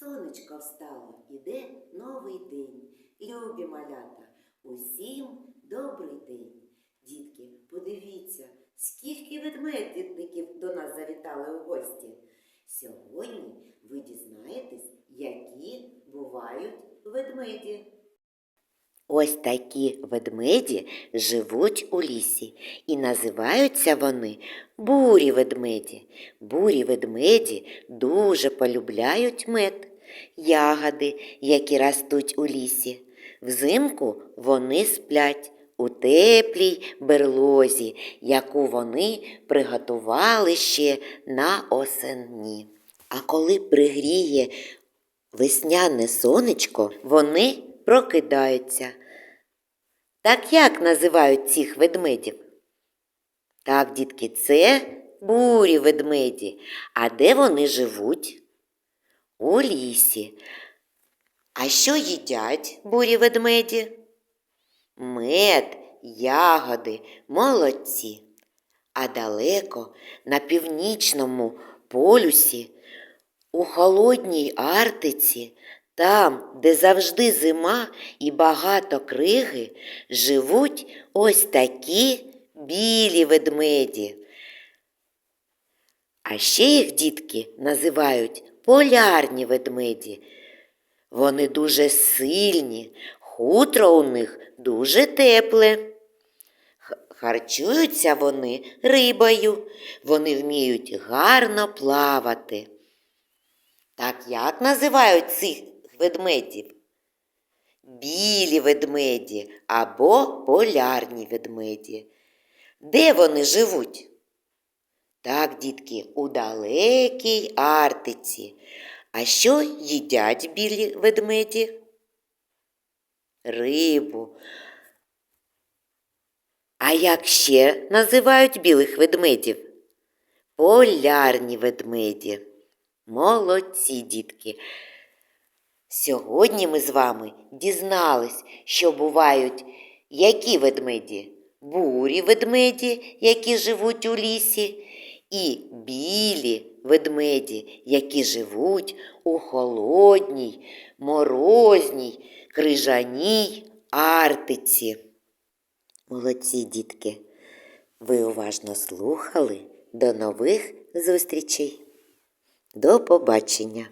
Сонечко встало, іде новий день. Любі малята, усім добрий день. Дітки, подивіться, скільки ведмедників до нас завітали у гості. Сьогодні ви дізнаєтесь, які бувають ведмеді. Ось такі ведмеді живуть у лісі, і називаються вони бурі ведмеді. Бурі ведмеді дуже полюбляють мед, ягоди, які ростуть у лісі. Взимку вони сплять у теплій берлозі, яку вони приготували ще на осені. А коли пригріє весняне сонечко, вони прокидаються. Так як називають цих ведмедів? Так, дітки, це бурі ведмеді. А де вони живуть? У лісі. А що їдять бурі ведмеді? Мед, ягоди, молодці. А далеко на північному полюсі, у холодній Арктиці, там, де завжди зима і багато криги, живуть ось такі білі ведмеді. А ще їх дітки називають полярні ведмеді. Вони дуже сильні, хутро у них дуже тепле. Харчуються вони рибою, вони вміють гарно плавати. Так як називають цих ведмедів? Білі ведмеді або полярні ведмеді. Де вони живуть? Так, дітки, у далекій Арктиці. А що їдять білі ведмеді? Рибу. А як ще називають білих ведмедів? Полярні ведмеді. Молодці, дітки. Сьогодні ми з вами дізнались, що бувають які ведмеді? Бурі ведмеді, які живуть у лісі, і білі ведмеді, які живуть у холодній, морозній, крижаній Арктиці. Молодці, дітки. Ви уважно слухали. До нових зустрічей. До побачення!